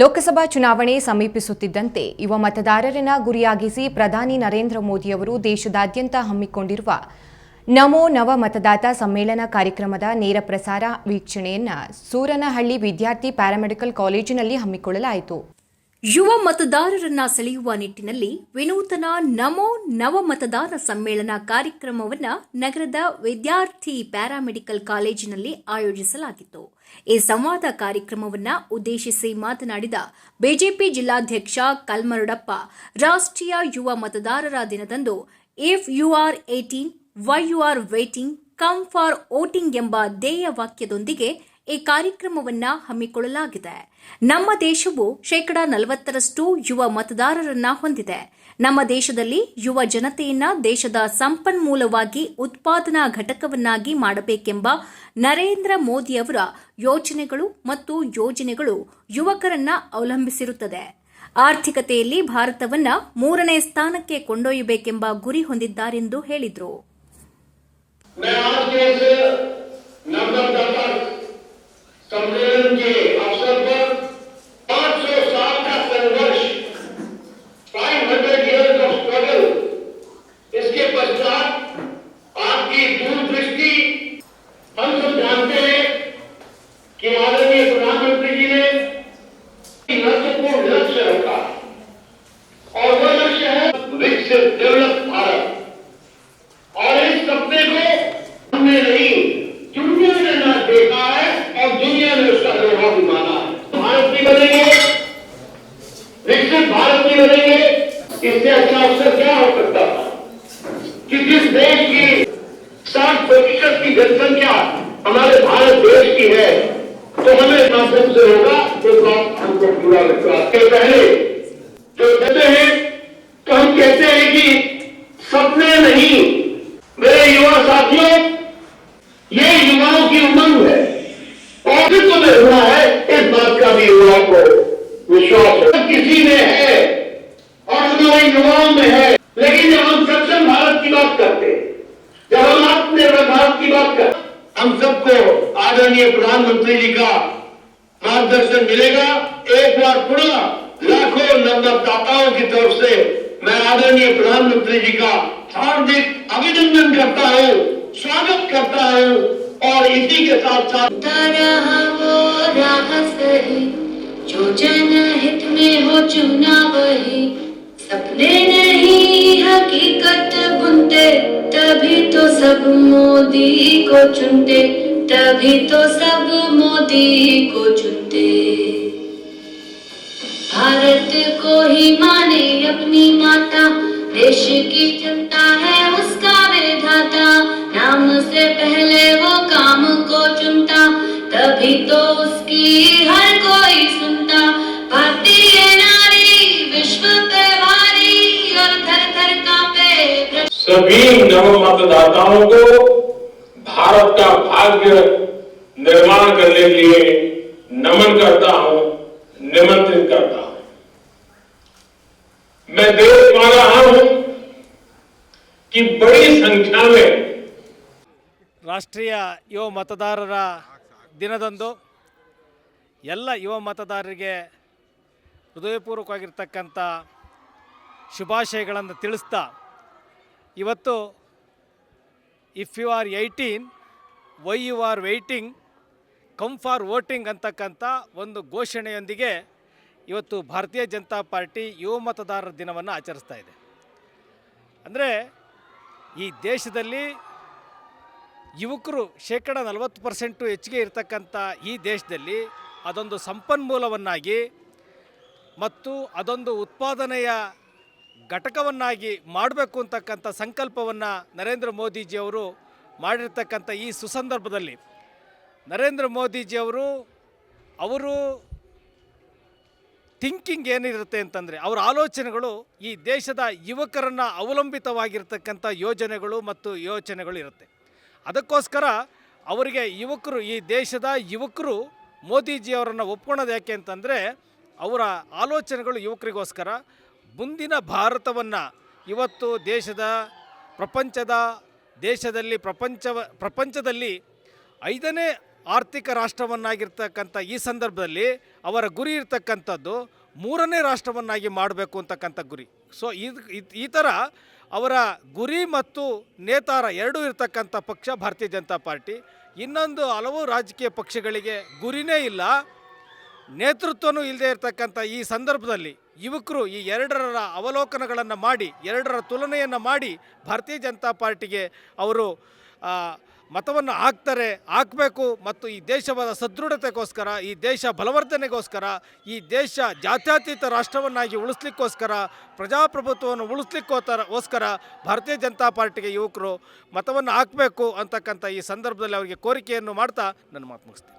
ಲೋಕಸಭಾ ಚುನಾವಣೆ ಸಮೀಪಿಸುತ್ತಿದ್ದಂತೆ ಯುವ ಮತದಾರರನ್ನ ಗುರಿಯಾಗಿಸಿ ಪ್ರಧಾನಿ ನರೇಂದ್ರ ಮೋದಿಯವರು ದೇಶದಾದ್ಯಂತ ಹಮ್ಮಿಕೊಂಡಿರುವ ನಮೋ ನವ ಮತದಾತ ಸಮ್ಮೇಳನ ಕಾರ್ಯಕ್ರಮದ ನೇರ ಪ್ರಸಾರ ವೀಕ್ಷಣೆಯನ್ನ ಸೂರನಹಳ್ಳಿ ವಿದ್ಯಾರ್ಥಿ ಪ್ಯಾರಾಮೆಡಿಕಲ್ ಕಾಲೇಜಿನಲ್ಲಿ ಹಮ್ಮಿಕೊಳ್ಳಲಾಯಿತು. ಯುವ ಮತದಾರರನ್ನ ಸೆಳೆಯುವ ನಿಟ್ಟಿನಲ್ಲಿ ವಿನೂತನ ನಮೋ ನವ ಮತದಾರ ಸಮ್ಮೇಳನ ಕಾರ್ಯಕ್ರಮವನ್ನು ನಗರದ ವಿದ್ಯಾರ್ಥಿ ಪ್ಯಾರಾಮೆಡಿಕಲ್ ಕಾಲೇಜಿನಲ್ಲಿ ಆಯೋಜಿಸಲಾಗಿತ್ತು. ಈ ಸಂವಾದ ಕಾರ್ಯಕ್ರಮವನ್ನು ಉದ್ದೇಶಿಸಿ ಮಾತನಾಡಿದ ಬಿಜೆಪಿ ಜಿಲ್ಲಾಧ್ಯಕ್ಷ ಕಲ್ಮರುಡಪ್ಪ, ರಾಷ್ಟ್ರೀಯ ಯುವ ಮತದಾರರ ದಿನದಂದು if you are eighteen why you are waiting come for voting ಎಂಬ ಧ್ಯೇಯ ವಾಕ್ಯದೊಂದಿಗೆ ಈ ಕಾರ್ಯಕ್ರಮವನ್ನ ಹಮ್ಮಿಕೊಳ್ಳಲಾಗಿದೆ. ನಮ್ಮ ದೇಶವು ಶೇಕಡಾ ನಲವತ್ತರಷ್ಟು ಯುವ ಮತದಾರರನ್ನ ಹೊಂದಿದೆ. ನಮ್ಮ ದೇಶದಲ್ಲಿ ಯುವ ಜನತೆಯನ್ನ ದೇಶದ ಸಂಪನ್ಮೂಲವಾಗಿ ಉತ್ಪಾದನಾ ಘಟಕವನ್ನಾಗಿ ಮಾಡಬೇಕೆಂಬ ನರೇಂದ್ರ ಮೋದಿ ಅವರ ಯೋಚನೆಗಳು ಮತ್ತು ಯೋಜನೆಗಳು ಯುವಕರನ್ನ ಅವಲಂಬಿಸಿರುತ್ತದೆ. ಆರ್ಥಿಕತೆಯಲ್ಲಿ ಭಾರತವನ್ನ ಮೂರನೇ ಸ್ಥಾನಕ್ಕೆ ಕೊಂಡೊಯ್ಯಬೇಕೆಂಬ ಗುರಿ ಹೊಂದಿದ್ದಾರೆಂದು ಹೇಳಿದರು. सम्मेलन के अवसर पर 500 साल का संघर्ष 500 years ऑफ़ स्ट्रगल, इसके पश्चात आपकी दूरदृष्टि, हम सब जानते हैं कि माननीय प्रधानमंत्री जी ने महत्वपूर्ण लक्ष्य रखा और वह लक्ष्य है विकसित डेवलप भारत और इस सपने को हमने नहीं दुनिया ने ना देखा है और दुनिया ने उसका लोहा भी माना है भारत भी बनेंगे भी बनेंगे इससे अच्छा अवसर क्या हो सकता था कि जिस देश की साठ प्रतिशत की जनसंख्या हमारे भारत देश की है तो हमें माध्यम से होगा तो बात हमको पूरा विश्वास के पहले जो कहते हैं तो हम कहते हैं कि सपने नहीं। मेरे युवा साथियों, ये युवाओं की उमंग है, और में हुआ है, इस बात का भी युवाओं को विश्वास किसी ने है युवाओं में है, लेकिन जब हम सक्षम भारत की बात करते जब हम आत्मनिर्भर भारत की बात करते हम सबको आदरणीय प्रधानमंत्री जी का मार्गदर्शन मिलेगा। एक बार पुनः लाखों नवदाताओं की तरफ़ से मैं आदरणीय प्रधानमंत्री जी का हार्दिक अभिनंदन करता हूँ, स्वागत करता हूँ, और इसी के साथ साथ रहा वो राह सही, जो में हो चुना वही सपने नहीं, हकीकत बुनते, तभी तो सब मोदी को चुनते, तभी तो सब मोदी को चुनते। भारत को ही माने अपनी माता, देश की जनता है उसका विधाता, नाम से पहले वो काम को चुनता, तभी तो उसकी सभी नव मतदाताओं को भारत का भाग्य निर्माण करने के लिए नमन करता हूं निमंत्रित करता हूं मैं देख पा रहा हूं कि बड़ी संख्या में ರಾಷ್ಟ್ರೀಯ ಯುವ ಮತದಾರರ ದಿನದಂದು ಎಲ್ಲ ಯುವ ಮತದಾರರಿಗೆ ಹೃದಯಪೂರ್ವಕವಾಗಿರ್ತಕ್ಕಂಥ ಶುಭಾಶಯಗಳನ್ನು ತಿಳಿಸ್ತಾ ಇವತ್ತು if you are eighteen why you are waiting come for voting ಅಂತಕ್ಕಂಥ ಒಂದು ಘೋಷಣೆಯೊಂದಿಗೆ ಇವತ್ತು ಭಾರತೀಯ ಜನತಾ ಪಾರ್ಟಿ ಯುವ ಮತದಾರರ ದಿನವನ್ನು ಆಚರಿಸ್ತಾ ಇದೆ. ಅಂದರೆ, ಈ ದೇಶದಲ್ಲಿ ಯುವಕರು ಶೇಕಡ ನಲವತ್ತು ಪರ್ಸೆಂಟು ಹೆಚ್ಚಿಗೆ ಇರತಕ್ಕಂಥ ಈ ದೇಶದಲ್ಲಿ ಅದೊಂದು ಸಂಪನ್ಮೂಲವನ್ನಾಗಿ ಮತ್ತು ಅದೊಂದು ಉತ್ಪಾದನೆಯ ಘಟಕವನ್ನಾಗಿ ಮಾಡಬೇಕು ಅಂತಕ್ಕಂಥ ಸಂಕಲ್ಪವನ್ನು ನರೇಂದ್ರ ಮೋದಿಜಿಯವರು ಮಾಡಿರ್ತಕ್ಕಂಥ ಈ ಸುಸಂದರ್ಭದಲ್ಲಿ ನರೇಂದ್ರ ಮೋದಿಜಿಯವರು ಅವರು ಥಿಂಕಿಂಗ್ ಏನಿರುತ್ತೆ ಅಂತಂದರೆ ಅವರ ಆಲೋಚನೆಗಳು ಈ ದೇಶದ ಯುವಕರನ್ನು ಅವಲಂಬಿತವಾಗಿರ್ತಕ್ಕಂಥ ಯೋಜನೆಗಳು ಮತ್ತು ಯೋಚನೆಗಳು ಇರುತ್ತೆ. ಅದಕ್ಕೋಸ್ಕರ ಅವರಿಗೆ ಯುವಕರು ಈ ದೇಶದ ಯುವಕರು ಮೋದಿಜಿಯವರನ್ನು ಒಪ್ಕೊಳ್ಳೋದು ಯಾಕೆ ಅಂತಂದರೆ ಅವರ ಆಲೋಚನೆಗಳು ಯುವಕರಿಗೋಸ್ಕರ ಮುಂದಿನ ಭಾರತವನ್ನು ಇವತ್ತು ದೇಶದ ಪ್ರಪಂಚದ ದೇಶದಲ್ಲಿ ಪ್ರಪಂಚ ಪ್ರಪಂಚದಲ್ಲಿ ಐದನೇ ಆರ್ಥಿಕ ರಾಷ್ಟ್ರವನ್ನಾಗಿರ್ತಕ್ಕಂಥ ಈ ಸಂದರ್ಭದಲ್ಲಿ ಅವರ ಗುರಿ ಇರ್ತಕ್ಕಂಥದ್ದು ಮೂರನೇ ರಾಷ್ಟ್ರವನ್ನಾಗಿ ಮಾಡಬೇಕು ಅಂತಕ್ಕಂಥ ಗುರಿ. ಸೊ ಈ ಥರ ಅವರ ಗುರಿ ಮತ್ತು ನೇತಾರ ಎರಡೂ ಇರತಕ್ಕಂಥ ಪಕ್ಷ, ಭಾರತೀಯ ಜನತಾ ಪಾರ್ಟಿ. ಇನ್ನೊಂದು ಹಲವು ರಾಜಕೀಯ ಪಕ್ಷಗಳಿಗೆ ಗುರಿನೇ ಇಲ್ಲ, ನೇತೃತ್ವನೂ ಇಲ್ಲದೇ ಇರತಕ್ಕಂಥ ಈ ಸಂದರ್ಭದಲ್ಲಿ ಯುವಕರು ಈ ಎರಡರ ಅವಲೋಕನಗಳನ್ನು ಮಾಡಿ, ಎರಡರ ತುಲನೆಯನ್ನು ಮಾಡಿ ಭಾರತೀಯ ಜನತಾ ಪಾರ್ಟಿಗೆ ಅವರು ಮತವನ್ನು ಹಾಕ್ತಾರೆ, ಹಾಕಬೇಕು ಮತ್ತು ಈ ದೇಶವಾದ ಸದೃಢತೆಗೋಸ್ಕರ, ಈ ದೇಶ ಬಲವರ್ಧನೆಗೋಸ್ಕರ, ಈ ದೇಶ ಜಾತ್ಯತೀತ ರಾಷ್ಟ್ರವನ್ನಾಗಿ ಉಳಿಸ್ಲಿಕ್ಕೋಸ್ಕರ, ಪ್ರಜಾಪ್ರಭುತ್ವವನ್ನು ಉಳಿಸ್ಲಿಕ್ಕೋಸ್ಕರ ಭಾರತೀಯ ಜನತಾ ಪಾರ್ಟಿಗೆ ಯುವಕರು ಮತವನ್ನು ಹಾಕಬೇಕು ಅಂತಕ್ಕಂಥ ಈ ಸಂದರ್ಭದಲ್ಲಿ ಅವರಿಗೆ ಕೋರಿಕೆಯನ್ನು ಮಾಡ್ತಾ ನನ್ನ ಮಾತು ಮುಗಿಸ್ತೀನಿ.